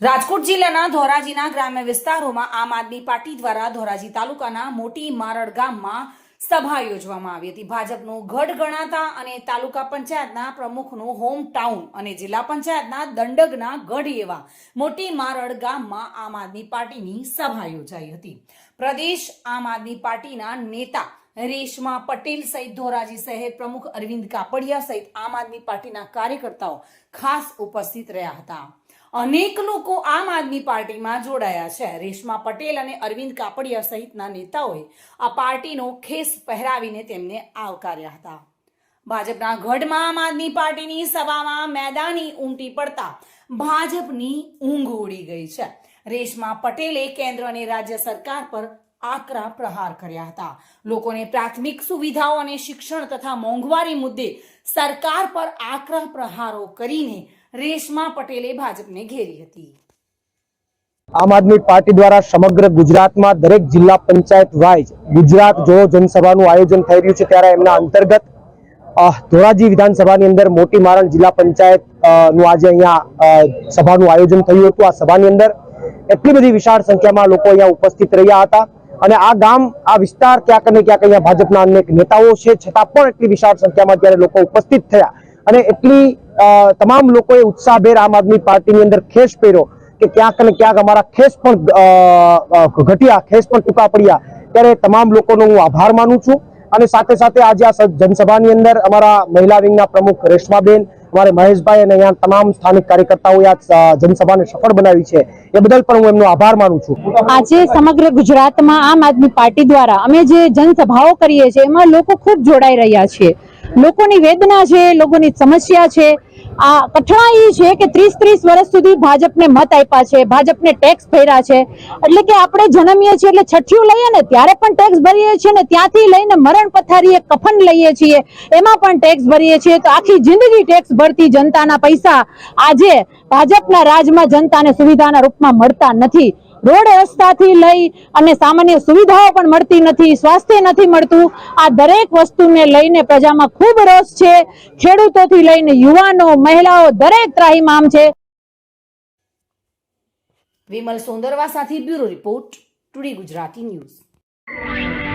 રાજકોટ જિલ્લાના ધોરાજીના ગ્રામ્ય વિસ્તારોમાં આમ આદમી પાર્ટી દ્વારા ધોરાજી તાલુકાના મોટી મારડ ગામમાં સભા યોજવામાં આવી હતી. ભાજપનું ગઢ ગણાતા અને તાલુકા પંચાયતના પ્રમુખનું હોમ ટાઉન અને જિલ્લા પંચાયતના દંડગના ગઢ એવા મોટી મારડ ગામમાં આમ આદમી પાર્ટીની સભા યોજાઈ હતી. પ્રદેશ આમ આદમી પાર્ટીના નેતા રેશમા પટેલ સહિત ધોરાજી શહેર પ્રમુખ અરવિંદ કાપડિયા સહિત આમ આદમી પાર્ટીના કાર્યકર્તાઓ ખાસ ઉપસ્થિત રહ્યા હતા. અનેક લોકો આમ આદમી પાર્ટીમાં જોડાયા છે. રેશમા પટેલ અને અરવિંદ કાપડિયા સહિતના નેતાઓએ આ પાર્ટીનો ખેસ પહેરાવીને તેમને આવકાર્યા હતા. ભાજપના ગઢમાં આમ આદમી પાર્ટીની સભામાં મેદાની ઉમટી પડતા ભાજપની ઊંઘ ઉડી ગઈ છે. રેશમા પટેલે કેન્દ્ર અને રાજ્ય સરકાર પર આકરા પ્રહાર કર્યા હતા. લોકોને પ્રાથમિક સુવિધાઓ અને શિક્ષણ તથા મોંઘવારી મુદ્દે સરકાર પર આકરા પ્રહારો કરીને રેશમા પટેલે ભાજપને ઘેરી હતી. આમ આદમી પાર્ટી દ્વારા સમગ્ર ગુજરાતમાં દરેક જિલ્લા પંચાયત વાઇઝ ગુજરાત જોડો જનસભાનું આયોજન થઈ રહ્યું છે ત્યારે એમના અંતર્ગત ધોરાજી વિધાનસભાની અંદર મોટી મારણ જિલ્લા પંચાયતનું આજે અહીંયા સભાનું આયોજન થયું હતું. આ સભાની અંદર એટલી બધી વિશાળ સંખ્યામાં લોકો અહીંયા ઉપસ્થિત રહ્યા હતા. અને આ ગામ, આ વિસ્તાર ક્યાંક ને ક્યાંક અહીંયા ભાજપના અનેક નેતાઓ છે, છતાં પણ એટલી વિશાળ સંખ્યામાં જ્યારે લોકો ઉપસ્થિત થયા. અને એટલી તમામ લોકોએ ઉત્સાહભેર આમ આદમી પાર્ટીની અંદર ખેસ પહેર્યો કે ક્યાંક ને ક્યાંક અમારા ખેસ પણ ઘટ્યા, ખેસ પણ ટૂંકા પડ્યા. ત્યારે તમામ લોકોનો હું આભાર માનું છું. અને સાથે સાથે આજે આ જનસભાની અંદર અમારા મહિલા વિંગના પ્રમુખ રેશમાબેન અમારે મહેશભાઈ અને અહીંયા તમામ સ્થાનિક કાર્યકર્તાઓએ આ જનસભાને સફળ બનાવી છે. એ બદલ પણ હું એમનો આભાર માનું છું. આજે સમગ્ર ગુજરાતમાં આમ આદમી પાર્ટી દ્વારા અમે જે જનસભાઓ કરીએ છીએ, એમાં લોકો ખૂબ જોડાઈ રહ્યા છે. લોકોની વેદના છે, લોકોની સમસ્યા છે આ કઠણાઈ છે કે ત્રીસ ત્રીસ વર્ષ સુધી ભાજપને મત આપ્યા છે, ભાજપને ટેક્સ ભર્યા છે. એટલે કે આપણે જન્મીએ છીએ એટલે છઠ્ઠિયું લઈએ ને, ત્યારે પણ ટેક્સ ભરીએ છીએ ને, ત્યાંથી લઈને મરણ પથારીએ કફન લઈએ છીએ. એમાં પણ ટેક્સ ભરીએ છીએ. તો આખી જિંદગી ટેક્સ ભરતી જનતાના પૈસા આજે ભાજપના રાજમાં જનતાને સુવિધાના રૂપમાં મળતા નથી. રોડ રસ્તાથી લઈ અને સામાન્ય સુવિધાઓ પણ મળતી નથી, સ્વાસ્થ્ય નથી મળતું. આ દરેક વસ્તુને લઈને પ્રજામાં ખૂબ રોષ છે. ખેડૂતોથી લઈને યુવાનો, મહિલાઓ દરેક ત્રાહીમામ છે. વિમલ સોંદરવા સાથે bureau report, today Gujarati news.